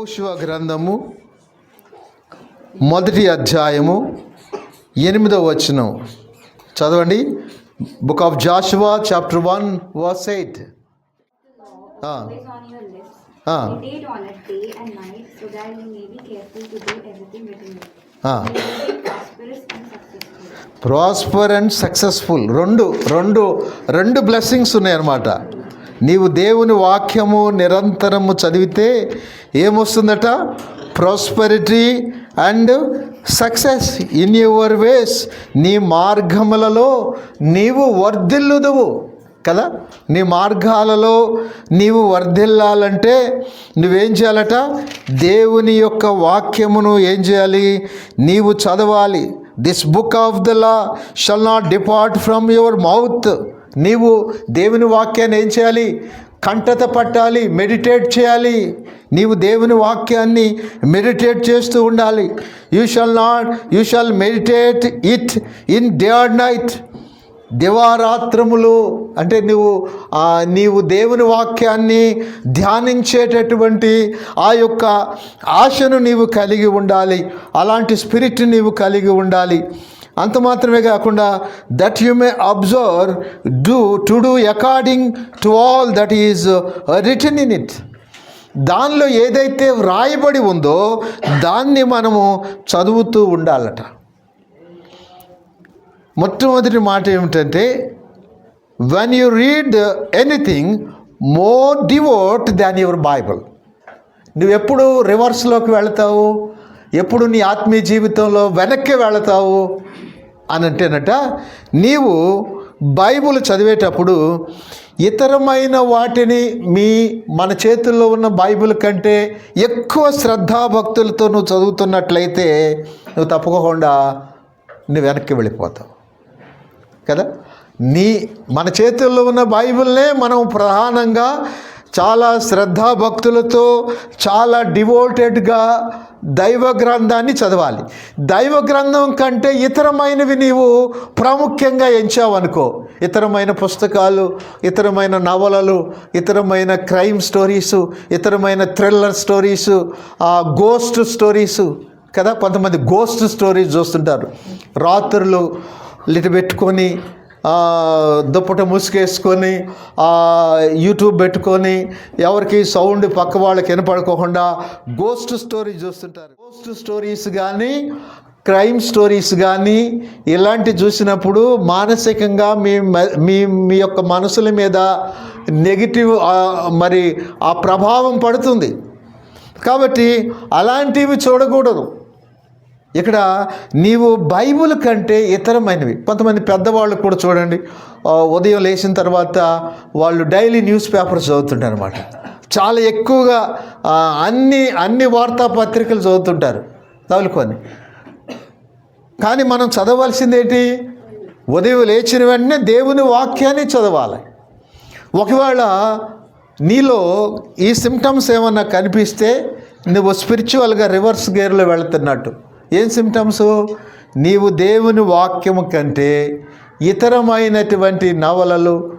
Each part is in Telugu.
యహోశివ గ్రంథము మొదటి అధ్యాయము ఎనిమిదవ వచనం. చదవండి. Book of Joshua chapter one verse eight. Prosper and successful రెండు రెండు రెండు బ్లెస్సింగ్స్ ఉన్నాయన్నమాట. నీవు దేవుని వాక్యము నిరంతరము చదివితే ఏమొస్తుందట? Prosperity and success in your ways నీ మార్గములలో నీవు వర్ధిల్లుదువు. కదా? నీ మార్గాలలో నీవు వర్ధిల్లాలంటే నువ్వేం చేయాలట? దేవుని యొక్క వాక్యమును ఏం చేయాలి? నీవు చదవాలి. This book of the law shall not depart from your mouth నీవు దేవుని వాక్యాన్ని ఏం చేయాలి? కంటత పట్టాలి మెడిటేట్ చేయాలి. నీవు దేవుని వాక్యాన్ని మెడిటేట్ చేస్తూ ఉండాలి. You shall not you shall meditate it in day or night దివారాత్రములు అంటే నువ్వు నీవు దేవుని వాక్యాన్ని ధ్యానించేటటువంటి ఆ యొక్క ఆశను నీవు కలిగి ఉండాలి. అలాంటి స్పిరిట్ నీవు కలిగి ఉండాలి. అంత మాత్రమే కాకుండా that you may observe do to do according to all that is written in it దానిలో ఏదైతే వ్రాయబడి ఉందో దాన్ని మనము చదువుతూ ఉండాలట. మొట్టమొదటి మాట ఏమిటంటే when you read anything more devote than your Bible నువ్వు ఎప్పుడు రివర్స్లోకి వెళతావు? ఎప్పుడు నీ ఆత్మీయ జీవితంలో వెనక్కి వెళతావు? అని అంటేనట నీవు బైబుల్ చదివేటప్పుడు ఇతరమైన వాటిని మీ మన చేతుల్లో ఉన్న బైబిల్ కంటే ఎక్కువ శ్రద్ధాభక్తులతో నువ్వు చదువుతున్నట్లయితే నువ్వు తప్పకుండా నువ్వు వెనక్కి వెళ్ళిపోతావు. కదా? నీ మన చేతుల్లో ఉన్న బైబిల్నే మనం ప్రధానంగా చాలా శ్రద్ధాభక్తులతో చాలా డివోటెడ్గా దైవ గ్రంథాన్ని చదవాలి. దైవ గ్రంథం కంటే ఇతరమైనవి నీవు ప్రాముఖ్యంగా ఎంచావనుకో. ఇతరమైన పుస్తకాలు ఇతరమైన నవలలు ఇతరమైన క్రైమ్ స్టోరీసు ఇతరమైన థ్రిల్లర్ స్టోరీసు గోస్ట్ స్టోరీసు కదా? కొంతమంది గోస్ట్ స్టోరీస్ చూస్తుంటారు. రాత్రులు లిట పెట్టుకొని దుప్పట ముసుకేసుకొని యూట్యూబ్ పెట్టుకొని ఎవరికి సౌండ్ పక్క వాళ్ళకి వినపడుకోకుండా గోస్ట్ స్టోరీ చూస్తుంటారు. గోస్ట్ స్టోరీస్ కానీ క్రైమ్ స్టోరీస్ కానీ ఇలాంటి చూసినప్పుడు మానసికంగా మీ మీ మీ యొక్క మనసుల మీద నెగిటివ్ మరి ఆ ప్రభావం పడుతుంది. కాబట్టి అలాంటివి చూడకూడదు. ఇక్కడ నీవు బైబుల్ కంటే ఇతరమైనవి. కొంతమంది పెద్దవాళ్ళు కూడా చూడండి. ఉదయం లేచిన తర్వాత వాళ్ళు డైలీ న్యూస్ పేపర్ చదువుతుంటారు అనమాట చాలా ఎక్కువగా అన్ని అన్ని వార్తాపత్రికలు చదువుతుంటారు. తగులుకొని. కానీ మనం చదవాల్సింది ఏంటి? ఉదయం లేచిన వెంటనే దేవుని వాక్యాన్ని చదవాలి. ఒకవేళ నీలో ఈ సిమ్టమ్స్ ఏమన్నా కనిపిస్తే నువ్వు స్పిరిచువల్గా రివర్స్ గేర్లో వెళుతున్నట్టు. ఏం సిమ్టమ్స్ నీవు దేవుని వాక్యము కంటే ఇతరమైనటువంటి నవలలు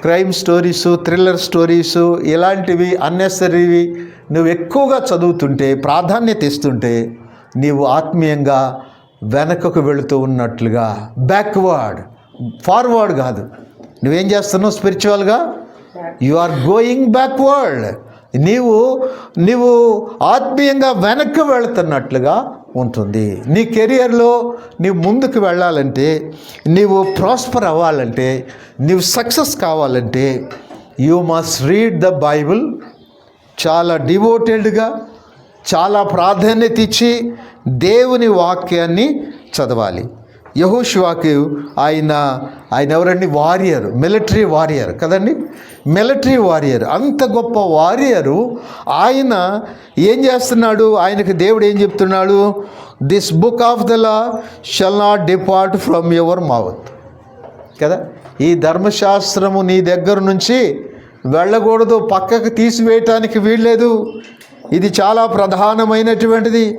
క్రైమ్ స్టోరీస్ థ్రిల్లర్ స్టోరీస్ ఇలాంటివి అన్నెసరీవి నువ్వు ఎక్కువగా చదువుతుంటే ప్రాధాన్యత ఇస్తుంటే నీవు ఆత్మీయంగా వెనకకు వెళుతూ ఉన్నట్లుగా. బ్యాక్వర్డ్ ఫార్వర్డ్ కాదు. నువ్వేం చేస్తున్నావు స్పిరిచువల్గా యు ఆర్ గోయింగ్ బ్యాక్వర్డ్ నీవు నీవు ఆత్మీయంగా వెనక్కి వెళుతున్నట్లుగా ఉంటుంది. నీ కెరియర్లో నీవు ముందుకు వెళ్ళాలంటే నీవు ప్రాస్పర్ అవ్వాలంటే నీవు సక్సెస్ కావాలంటే you must read the Bible చాలా డివోటెడ్గా చాలా ప్రాధాన్యత ఇచ్చి దేవుని వాక్యాన్ని చదవాలి. యహోషువాకి ఆయన ఆయన ఎవరండి? వారియర్ మిలిటరీ వారియర్ కదండి? మిలిటరీ వారియర్ అంత గొప్ప వారియరు ఆయన ఏం చేస్తున్నాడు? ఆయనకి దేవుడు ఏం చెప్తున్నాడు? This book of the law shall not depart from your mouth కదా? ఈ ధర్మశాస్త్రము నీ దగ్గర నుంచి వెళ్ళకూడదు. పక్కకు తీసివేయటానికి వీల్లేదు. ఇది చాలా ప్రధానమైనటువంటిది.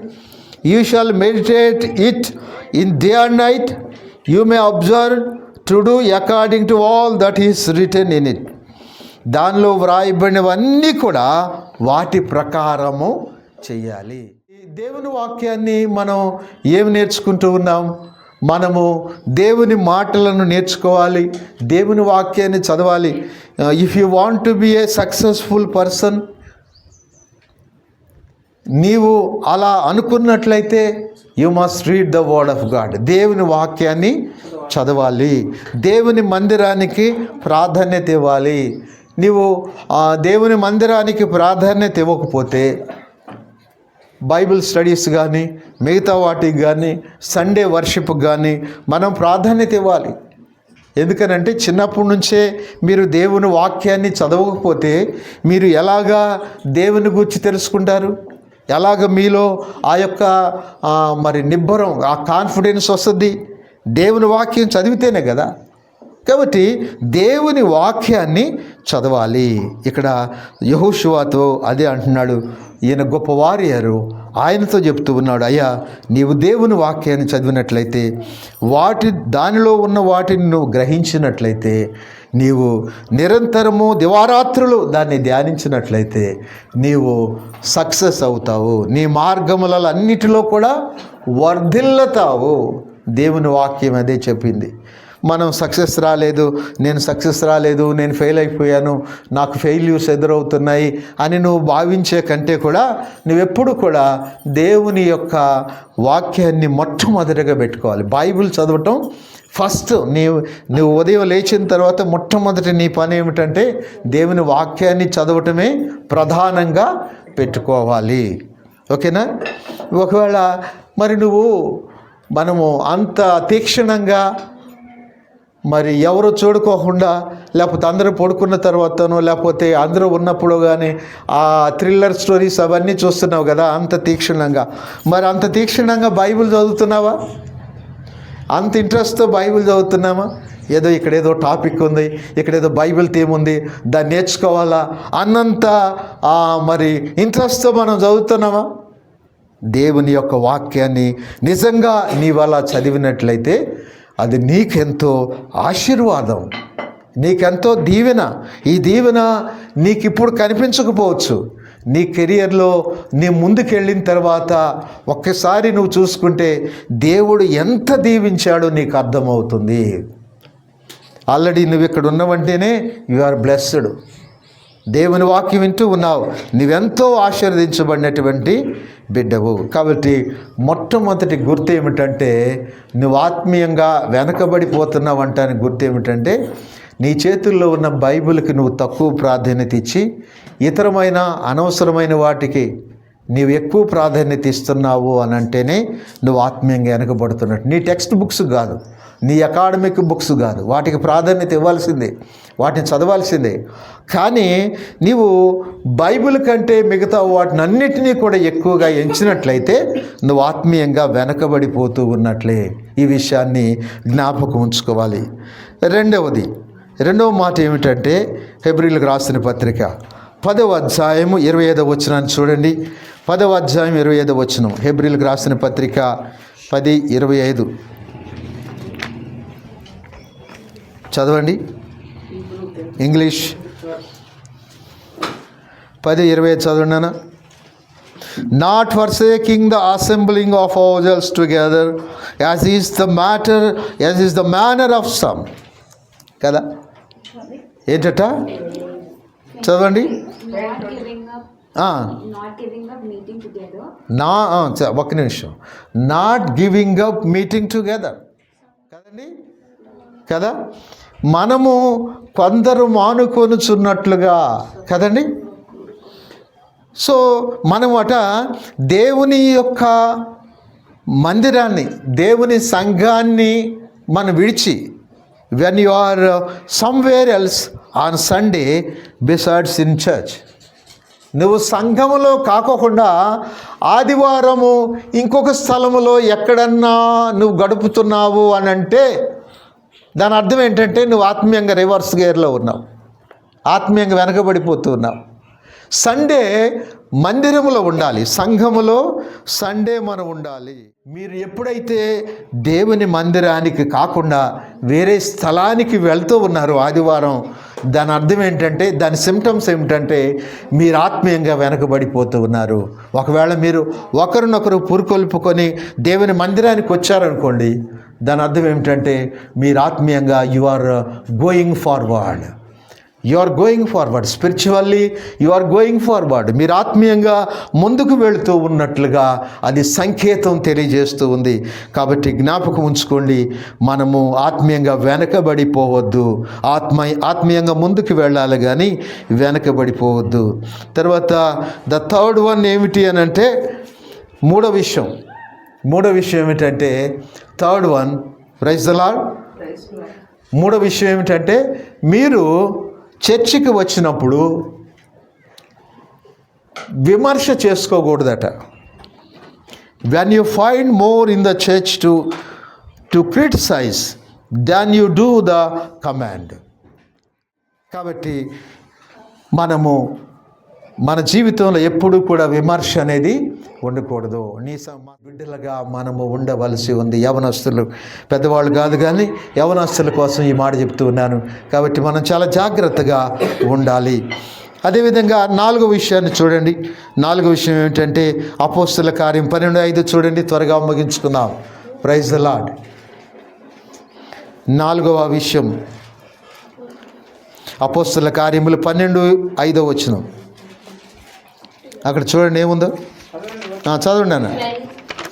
You shall meditate it in day and night you may observe to do according to all that is written in it దానిలో వ్రాయబడినవన్నీ కూడా వాటి ప్రకారము చెయ్యాలి. ఈ దేవుని వాక్యాన్ని మనం ఏమి నేర్చుకుంటూ ఉన్నాం? మనము దేవుని మాటలను నేర్చుకోవాలి దేవుని వాక్యాన్ని చదవాలి. If you want to be a successful person నీవు అలా అనుకున్నట్లయితే you must read the word of God దేవుని వాక్యాన్ని చదవాలి. దేవుని మందిరానికి ప్రాధాన్యత ఇవ్వాలి. నీవు ఆ దేవుని మందిరానికి ప్రాధాన్యత ఇవ్వకపోతే బైబిల్ స్టడీస్ కానీ మిగతా వాటికి కానీ సండే వర్షిప్ కానీ మనం ప్రాధాన్యత ఇవ్వాలి. ఎందుకనంటే చిన్నప్పటి నుంచే మీరు దేవుని వాక్యాన్ని చదవకపోతే మీరు ఎలాగా దేవుని గురించి తెలుసుకుంటారు? ఎలాగ మీలో ఆ యొక్క మరి నిబ్బరం ఆ కాన్ఫిడెన్స్ వస్తుంది? దేవుని వాక్యం చదివితేనే కదా? కాబట్టి దేవుని వాక్యాన్ని చదవాలి. ఇక్కడ యహోషువాతో అదే అంటున్నాడు. ఈయన గొప్ప వారియరు ఆయనతో చెప్తూ ఉన్నాడు. అయ్యా నీవు దేవుని వాక్యాన్ని చదివినట్లయితే వాటి దానిలో ఉన్న వాటిని నువ్వు గ్రహించినట్లయితే నీవు నిరంతరము దివారాత్రులు దాన్ని ధ్యానించినట్లయితే నీవు సక్సెస్ అవుతావు. నీ మార్గములలో అన్నిటిలో కూడా వర్ధిల్లతావు. దేవుని వాక్యం అదే చెప్పింది. మనం సక్సెస్ రాలేదు నేను సక్సెస్ రాలేదు నేను ఫెయిల్ అయిపోయాను నాకు ఫెయిల్యూర్స్ ఎదురవుతున్నాయి అని నువ్వు భావించే కంటే కూడా నువ్వెప్పుడు కూడా దేవుని యొక్క వాక్యాన్ని మొట్టమొదటిగా పెట్టుకోవాలి. బైబిల్ చదవటం ఫస్ట్ నీవు నువ్వు ఉదయం లేచిన తర్వాత మొట్టమొదటి నీ పని ఏమిటంటే దేవుని వాక్యాన్ని చదవటమే ప్రధానంగా పెట్టుకోవాలి. ఓకేనా? ఒకవేళ మరి నువ్వు మనము అంత తీక్షణంగా మరి ఎవరు చూడుకోకుండా లేకపోతే అందరూ పడుకున్న తర్వాతనో లేకపోతే అందరూ ఉన్నప్పుడు కానీ ఆ థ్రిల్లర్ స్టోరీస్ అవన్నీ చూస్తున్నావు కదా అంత తీక్షణంగా. మరి అంత తీక్షణంగా బైబిల్ చదువుతున్నావా? అంత ఇంట్రెస్ట్తో బైబిల్ చదువుతున్నామా? ఏదో ఇక్కడ ఏదో టాపిక్ ఉంది ఇక్కడేదో బైబిల్ థీమ్ ఉంది దాన్ని నేర్చుకోవాలా? అన్నంత మరి ఇంట్రెస్ట్తో మనం చదువుతున్నామా? దేవుని యొక్క వాక్యాన్ని నిజంగా నీవు అలా చదివినట్లయితే అది నీకెంతో ఆశీర్వాదం నీకెంతో దీవెన. ఈ దీవెన నీకు ఇప్పుడు కనిపించకపోవచ్చు. నీ కెరియర్లో నీ ముందుకెళ్ళిన తర్వాత ఒక్కసారి నువ్వు చూసుకుంటే దేవుడు ఎంత దీవించాడో నీకు అర్థమవుతుంది. ఆల్రెడీ నువ్వు ఇక్కడ ఉన్నవంటేనే యు ఆర్ బ్లెస్డ్. దేవుని వాక్యం వింటూ ఉన్నావు. నువ్వెంతో ఆశీర్వదించబడినటువంటి బిడ్డవు. కాబట్టి మొట్టమొదటి గుర్తు ఏమిటంటే నువ్వు ఆత్మీయంగా వెనకబడిపోతున్నావు అంటానికి గుర్తు ఏమిటంటే నీ చేతుల్లో ఉన్న బైబిల్కి నువ్వు తక్కువ ప్రాధాన్యత ఇచ్చి ఇతరమైన అనవసరమైన వాటికి నీవు ఎక్కువ ప్రాధాన్యత ఇస్తున్నావు అని అంటేనే నువ్వు ఆత్మీయంగా వెనకబడుతున్నట్టు. నీ టెక్స్ట్ బుక్స్ కాదు నీ అకాడమిక్ బుక్స్ కాదు. వాటికి ప్రాధాన్యత ఇవ్వాల్సిందే వాటిని చదవాల్సిందే. కానీ నీవు బైబిల్ కంటే మిగతా వాటిని అన్నిటినీ కూడా ఎక్కువగా ఎంచినట్లయితే నువ్వు ఆత్మీయంగా వెనకబడిపోతూ ఉన్నట్లే ఈ విషయాన్ని జ్ఞాపకం ఉంచుకోవాలి. రెండవది రెండవ మాట ఏమిటంటే ఫిబ్రిల్కి రాసిన పత్రిక పదవ అధ్యాయము ఇరవై ఐదవ వచ్చినాన్ని చూడండి. పదవ అధ్యాయం ఇరవై ఐదవ వచ్చినం హెబ్రిల్కి రాసిన పత్రిక పది ఇరవై ఐదు. చదవండి. ఇంగ్లీష్. పది ఇరవై ఐదు చదవండి not forsaking the assembling of ourselves together as is the matter as is the manner of some కదా? ఏంటట? చదవండి. నా ఒక్క నిమిషం. Not giving up meeting together కదండి? కదా? మనము కొందరు మానుకొనుచున్నట్లుగా. కదండి? సో మనం అట దేవుని యొక్క మందిరాన్ని దేవుని సంఘాన్ని మనం విడిచి when you are somewhere else on Sunday besides in church నువ్వు సంఘములో కాకోకుండా ఆదివారము ఇంకొక స్థలములో ఎక్కడన్నా నువ్వు గడుపుతున్నావు అని అంటే దాని అర్థం ఏంటంటే నువ్వు ఆత్మీయంగా రివర్స్ గేర్లో ఉన్నావు. ఆత్మీయంగా వెనకబడిపోతూ ఉన్నావు. సండే మందిరములో ఉండాలి. సంఘములో సండే మనం ఉండాలి. మీరు ఎప్పుడైతే దేవుని మందిరానికి కాకుండా వేరే స్థలానికి వెళ్తూ ఉన్నారు ఆదివారం దాని అర్థం ఏంటంటే దాని సిమ్టమ్స్ ఏమిటంటే మీరు ఆత్మీయంగా వెనకబడిపోతూ ఉన్నారు. ఒకవేళ మీరు ఒకరినొకరు పురుకొల్పుకొని దేవుని మందిరానికి వచ్చారనుకోండి దాని అర్థం ఏమిటంటే మీరు ఆత్మీయంగా you are going forward you are going forward spiritually you are going forward మీరు ఆత్మీయంగా ముందుకు వెళుతూ ఉన్నట్లుగా అది సంకేతం తెలియజేస్తూ ఉంది. కాబట్టి జ్ఞాపకం ఉంచుకోండి మనము ఆత్మీయంగా వెనకబడిపోవద్దు. ఆత్మ ఆత్మీయంగా ముందుకు వెళ్ళాలి కానీ వెనకబడిపోవద్దు. తర్వాత ద థర్డ్ వన్ ఏమిటి అని అంటే మూడో విషయం. మూడో విషయం ఏమిటంటే third one praise the Lord మూడో విషయం ఏమిటంటే మీరు చర్చికి వచ్చినప్పుడు విమర్శ చేసుకోకూడదట. When you find more in the church to to criticize than you do the command కాబట్టి మనము మన జీవితంలో ఎప్పుడూ కూడా విమర్శ అనేది ఉండకూడదు. నీ బిడ్డలుగా మనము ఉండవలసి ఉంది. యవనస్తులు పెద్దవాళ్ళు కాదు కానీ యవనస్తుల కోసం ఈ మాట చెప్తూ ఉన్నాను. కాబట్టి మనం చాలా జాగ్రత్తగా ఉండాలి. అదేవిధంగా నాలుగో విషయాన్ని చూడండి. నాలుగో విషయం ఏమిటంటే అపోస్తుల కార్యం పన్నెండు ఐదు చూడండి త్వరగా ముగించుకుందాం. ప్రైజ్ ద లాడ్ నాలుగవ విషయం. అపోస్తుల కార్యములు పన్నెండు ఐదో వచ్చినాం అక్కడ చూడండి ఏముందో? చదవండి అన్న.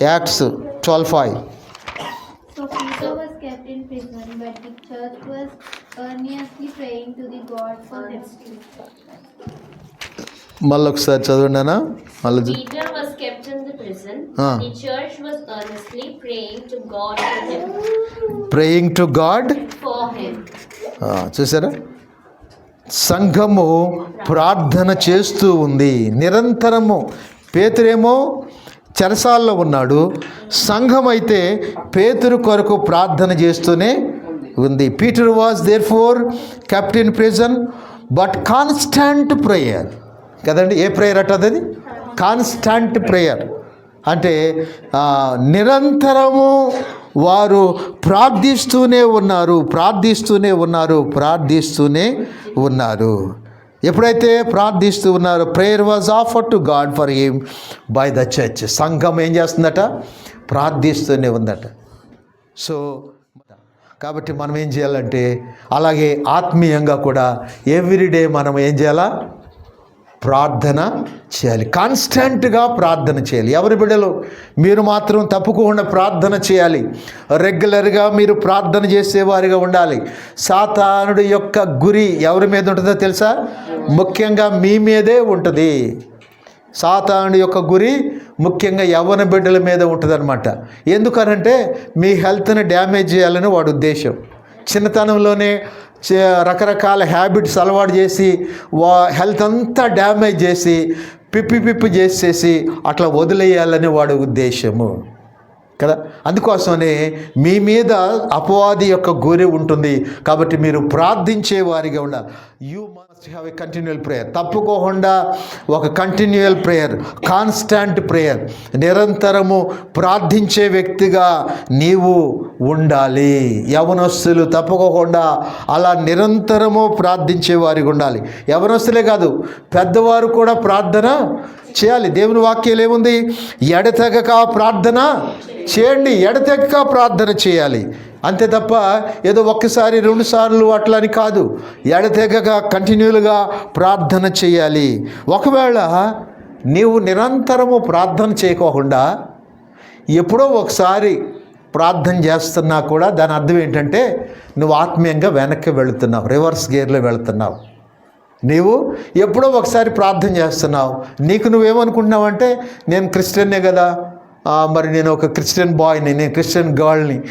Acts twelve five. మళ్ళీ ఒకసారి చదవండి అన్న. మళ్ళీ ప్రేయింగ్ టు గాడ్ చూసారా? సంఘము ప్రార్థన చేస్తూ ఉంది. నిరంతరము పేతురేమో చెరసాల్లో ఉన్నాడు. సంఘం అయితే పేతురు కొరకు ప్రార్థన చేస్తూనే ఉంది. Peter was therefore kept in prison but constant prayer కదండి? ఏ ప్రేయర్ అట అది? కాన్స్టాంట్ ప్రేయర్ అంటే నిరంతరము వారు ప్రార్థిస్తూనే ఉన్నారు ప్రార్థిస్తూనే ఉన్నారు ప్రార్థిస్తూనే ఉన్నారు. ఎప్పుడైతే ప్రార్థిస్తూ ఉన్నారో prayer was offer to God for him by the church సంఘం ఏం చేస్తుందట? ప్రార్థిస్తూనే ఉందట. సో కాబట్టి మనం ఏం చేయాలంటే అలాగే ఆత్మీయంగా కూడా ఎవ్రీడే మనం ఏం చేయాలా? ప్రార్థన చేయాలి. కాన్స్టెంట్గా ప్రార్థన చేయాలి. ఎవరి బిడ్డలు? మీరు మాత్రం తప్పుకోకుండా ప్రార్థన చేయాలి. రెగ్యులర్గా మీరు ప్రార్థన చేసేవారిగా ఉండాలి. సాతానుడి యొక్క గురి ఎవరి మీద ఉంటుందో తెలుసా? ముఖ్యంగా మీ మీదే ఉంటుంది. సాతానుడి యొక్క గురి ముఖ్యంగా యవ్వన బిడ్డల మీద ఉంటుందన్నమాట. ఎందుకనంటే మీ హెల్త్ని డ్యామేజ్ చేయాలని వాడు ఉద్దేశం. చిన్నతనంలోనే రకరకాల హ్యాబిట్స్ అలవాటు చేసి వా హెల్త్ అంతా డ్యామేజ్ చేసి పిప్పి పిప్పి చేసేసి అట్లా వదిలేయాలని వాడి ఉద్దేశము. కదా? అందుకోసమనే మీ మీద అపవాది యొక్క గురి ఉంటుంది. కాబట్టి మీరు ప్రార్థించే వారిగా ఉండాలి. You must have a continual prayer తప్పుకోకుండా ఒక కంటిన్యూయల్ ప్రేయర్ కాన్స్టాంట్ ప్రేయర్ నిరంతరము ప్రార్థించే వ్యక్తిగా నీవు ఉండాలి. యవనస్తులు తప్పుకోకుండా అలా నిరంతరము ప్రార్థించే వారికి ఉండాలి. యవనస్తులే కాదు పెద్దవారు కూడా ప్రార్థన చేయాలి. దేవుని వాక్యం ఏముంది? ఎడతెగక ప్రార్థన చేయండి. ఎడతెగక ప్రార్థన చేయాలి. అంతే తప్ప ఏదో ఒక్కసారి రెండు సార్లు అట్లా అని కాదు. ఎడతెగగా కంటిన్యూలుగా ప్రార్థన చేయాలి. ఒకవేళ నీవు నిరంతరము ప్రార్థన చేయకోకుండా ఎప్పుడో ఒకసారి ప్రార్థన చేస్తున్నా కూడా దాని అర్థం ఏంటంటే నువ్వు ఆత్మీయంగా వెనక్కి వెళుతున్నావు రివర్స్ గేర్లో వెళుతున్నావు. నీవు ఎప్పుడో ఒకసారి ప్రార్థన చేస్తున్నావు. నీకు నువ్వేమనుకుంటున్నావు అంటే నేను క్రిస్టియన్నే కదా మరి నేను ఒక క్రిస్టియన్ బాయ్ని నేను క్రిస్టియన్ గర్ల్ని.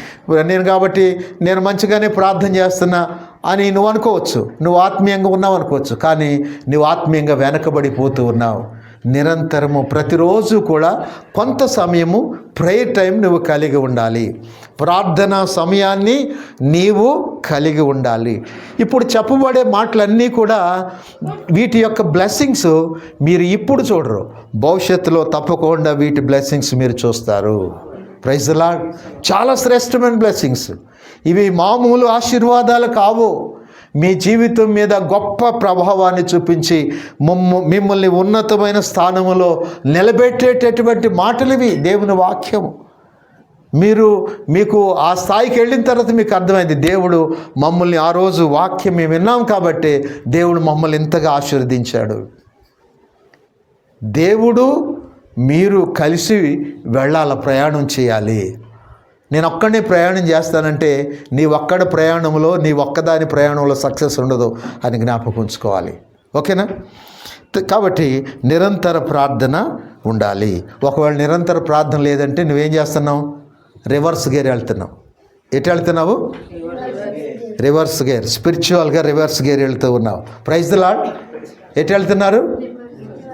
నేను కాబట్టి నేను మంచిగానే ప్రార్థన చేస్తున్నా అని నువ్వు అనుకోవచ్చు. నువ్వు ఆత్మీయంగా ఉన్నావు అనుకోవచ్చు. కానీ నువ్వు ఆత్మీయంగా వెనకబడిపోతూ ఉన్నావు. నిరంతరము ప్రతిరోజు కూడా కొంత సమయము ప్రేయర్ టైం నువ్వు కలిగి ఉండాలి. ప్రార్థనా సమయాన్ని నీవు కలిగి ఉండాలి. ఇప్పుడు చెప్పబడే మాటలన్నీ కూడా వీటి యొక్క బ్లెస్సింగ్స్ మీరు ఇప్పుడు చూడరు. భవిష్యత్తులో తప్పకుండా వీటి బ్లెస్సింగ్స్ మీరు చూస్తారు. ప్రైజ్లా చాలా శ్రేష్టమైన బ్లెస్సింగ్స్ ఇవి మామూలు ఆశీర్వాదాలు కావు. మీ జీవితం మీద గొప్ప ప్రభావాన్ని చూపించి మమ్మ మిమ్మల్ని ఉన్నతమైన స్థానములో నిలబెట్టేటటువంటి మాటలివి దేవుని వాక్యము. మీరు మీకు ఆ స్థాయికి వెళ్ళిన తర్వాత మీకు అర్థమైంది దేవుడు మమ్మల్ని ఆ రోజు వాక్యం మేము విన్నాం కాబట్టి దేవుడు మమ్మల్ని ఇంతగా ఆశీర్వదించాడు. దేవుడు మీరు కలిసి వెళ్ళాల ప్రయాణం చేయాలి. నేను ఒక్కడే ప్రయాణం చేస్తానంటే నీ ఒక్కడ ప్రయాణంలో నీ ఒక్కదాని ప్రయాణంలో సక్సెస్ ఉండదు. అని జ్ఞాపకం ఉంచుకోవాలి. ఓకేనా? కాబట్టి నిరంతర ప్రార్థన ఉండాలి. ఒకవేళ నిరంతర ప్రార్థన లేదంటే నువ్వేం చేస్తున్నావు? రివర్స్ గేర్ వెళ్తున్నావు. ఎటు వెళ్తున్నావు? Reverse gear. స్పిరిచువల్గా రివర్స్ గేర్ వెళ్తూ ఉన్నావు. ప్రైజ్ ద లాడ్ ఎటు వెళ్తున్నారు?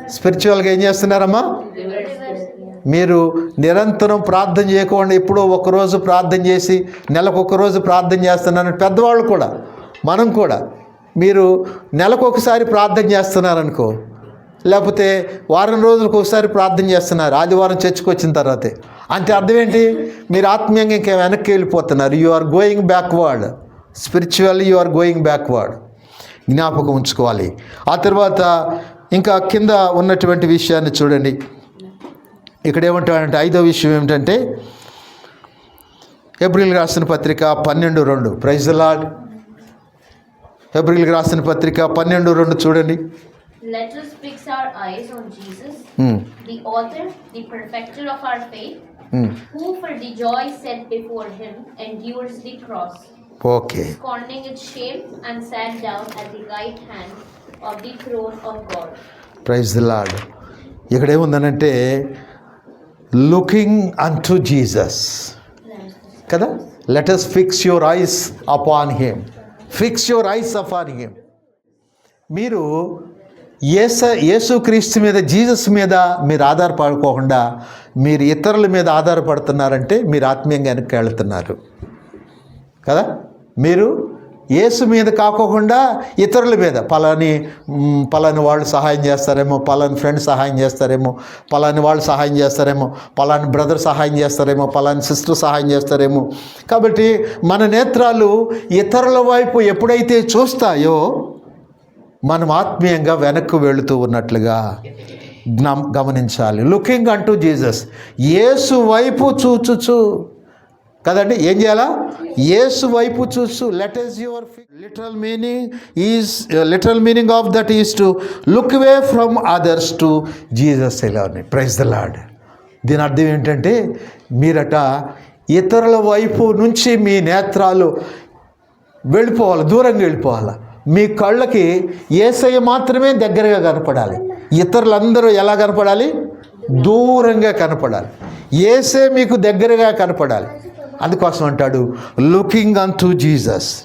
స్పిరిచువల్గా ఏం చేస్తున్నారమ్మా? మీరు నిరంతరం ప్రార్థన చేయకుండా ఎప్పుడో ఒకరోజు ప్రార్థన చేసి నెలకు ఒకరోజు ప్రార్థన చేస్తున్నారని పెద్దవాళ్ళు కూడా మనం కూడా మీరు నెలకు ఒకసారి ప్రార్థన చేస్తున్నారనుకో లేకపోతే వారం రోజులకు ఒకసారి ప్రార్థన చేస్తున్నారు ఆదివారం చర్చకు వచ్చిన తర్వాతే. అంటే అర్థం ఏంటి? మీరు ఆత్మీయంగా ఇంకా వెనక్కి వెళ్ళిపోతున్నారు. You are going backward spiritual you are going backward జ్ఞాపకం ఉంచుకోవాలి. ఆ తర్వాత ఇంకా కింద ఉన్నటువంటి విషయాన్ని చూడండి. ఇక్కడ ఇక్కడేమంటాడంటే ఐదో విషయం ఏమిటంటే ఏప్రిల్ రాసిన పత్రిక పన్నెండు రెండు. ప్రైజ్ లాడ్ ఏప్రిల్ రాసిన పత్రిక పన్నెండు రెండు చూడండి. ఓకే ప్రైజ్ లాడ్ ఇక్కడేముందనంటే లుకింగ్ అన్ టు జీసస్ కదా let us fix your eyes upon him fix your eyes upon him మీరు ఏస యేసుక్రీస్తు మీద జీసస్ మీద మీరు ఆధారపడుకోకుండా మీరు ఇతరుల మీద ఆధారపడుతున్నారంటే మీరు ఆత్మీయంగా వెనక్కి వెళ్తున్నారు. కదా? మీరు యేసు మీద కాకోకుండా ఇతరుల మీద. పలాని పలాని వాళ్ళు సహాయం చేస్తారేమో పలాని ఫ్రెండ్ సహాయం చేస్తారేమో పలాని వాళ్ళు సహాయం చేస్తారేమో పలాని బ్రదర్ సహాయం చేస్తారేమో పలాని సిస్టర్ సహాయం చేస్తారేమో. కాబట్టి మన నేత్రాలు ఇతరుల వైపు ఎప్పుడైతే చూస్తాయో మనం ఆత్మీయంగా వెనక్కు వెళుతూ ఉన్నట్లుగా గమనించాలి. లుకింగ్ అంటూ జీసస్. యేసు వైపు చూచుచు. కదండి ఏం చేయాలా? యేసు వైపు చూసు let us your literal meaning is literal meaning of that is to look way from others to Jesus ఎలాని praise the lord దీని అర్థం ఏంటంటే మీరట ఇతరుల వైపు నుంచి మీ నేత్రాలు వెళ్ళిపోవాలి దూరంగా వెళ్ళిపోవాలి. మీ కళ్ళకి ఏసయ్య మాత్రమే దగ్గరగా కనపడాలి. ఇతరులందరూ ఎలా కనపడాలి? దూరంగా కనపడాలి. ఏసే మీకు దగ్గరగా కనపడాలి. అందుకోసం అంటాడు looking unto Jesus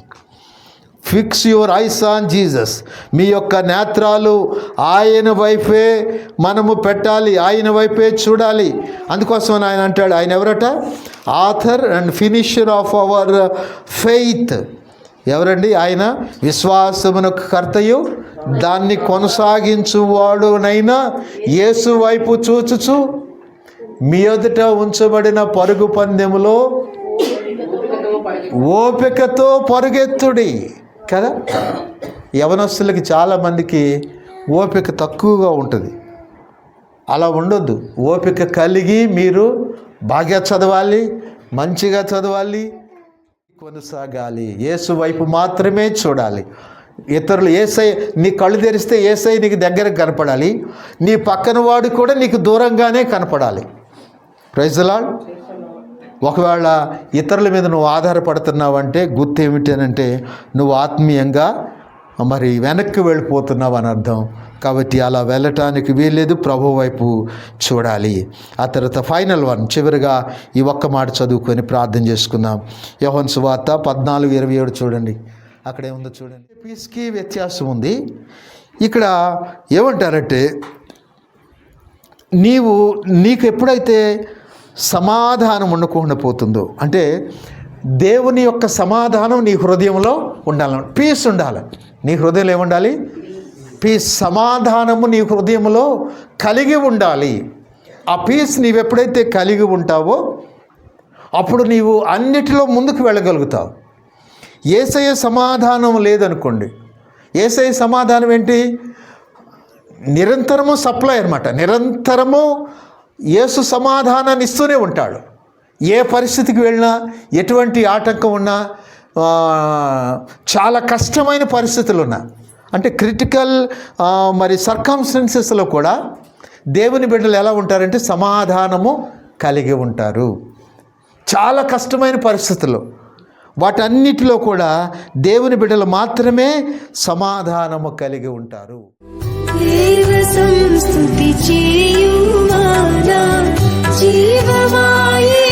fix your eyes on Jesus మీ యొక్క నేత్రాలు ఆయన వైపే మనము పెట్టాలి ఆయన వైపే చూడాలి. అందుకోసం ఆయన అంటాడు ఆయన ఎవరట? Author and finisher of our faith ఎవరండి? ఆయన విశ్వాసమునకు కర్తయు. దాన్ని కొనసాగించువాడునైనా యేసు వైపు చూచుచు. మీ ఎదుట ఉంచబడిన పరుగు పందెములో ఓపికతో పరుగెత్తుడి. కదా? యవనస్తులకి చాలామందికి ఓపిక తక్కువగా ఉంటుంది. అలా ఉండొద్దు. ఓపిక కలిగి మీరు బాగా చదవాలి మంచిగా చదవాలి కొనసాగాలి. ఏసు వైపు మాత్రమే చూడాలి. ఇతరులు ఏసై నీ కళ్ళు తెరిస్తే ఏసై నీకు దగ్గరకు కనపడాలి. నీ పక్కన వాడు కూడా నీకు దూరంగానే కనపడాలి. ప్రైజ్లాడ్ ఒకవేళ ఇతరుల మీద నువ్వు ఆధారపడుతున్నావంటే గుర్తు ఏమిటనంటే నువ్వు ఆత్మీయంగా మరి వెనక్కి వెళ్ళిపోతున్నావు అని అర్థం. కాబట్టి అలా వెళ్ళటానికి వీల్లేదు. ప్రభు వైపు చూడాలి. ఆ తర్వాత ఫైనల్ వన్. చివరిగా ఈ ఒక్క మాట చదువుకొని ప్రార్థన చేసుకుందాం. యోహన్ సువార్త పద్నాలుగు ఇరవై ఏడు చూడండి. అక్కడ ఏముందో చూడండి. పీస్కి వ్యత్యాసం ఉంది. ఇక్కడ ఏమంటారంటే నీవు నీకు ఎప్పుడైతే సమాధానం ఉండకుండా పోతుందో. అంటే దేవుని యొక్క సమాధానం నీ హృదయంలో ఉండాలి. పీస్ ఉండాలి. నీ హృదయంలో ఏముండాలి? పీస్ సమాధానము నీ హృదయంలో కలిగి ఉండాలి. ఆ పీస్ నీవు ఎప్పుడైతే కలిగి ఉంటావో అప్పుడు నీవు అన్నిటిలో ముందుకు వెళ్ళగలుగుతావు. ఏసయ సమాధానం లేదనుకోండి. ఏసయ్య సమాధానం ఏంటి? నిరంతరము సప్లై అనమాట నిరంతరము యేసు సమాధానాన్ని ఇస్తూనే ఉంటాడు. ఏ పరిస్థితికి వెళ్ళినా ఎటువంటి ఆటంకం ఉన్నా చాలా కష్టమైన పరిస్థితులు ఉన్నా అంటే క్రిటికల్ మరి సర్కమ్స్టెన్సెస్లో కూడా దేవుని బిడ్డలు ఎలా ఉంటారంటే సమాధానము కలిగి ఉంటారు. చాలా కష్టమైన పరిస్థితులు. వాటన్నిటిలో కూడా దేవుని బిడ్డలు మాత్రమే సమాధానము కలిగి ఉంటారు. ैव संस्कृतिजयु माया जीवमाये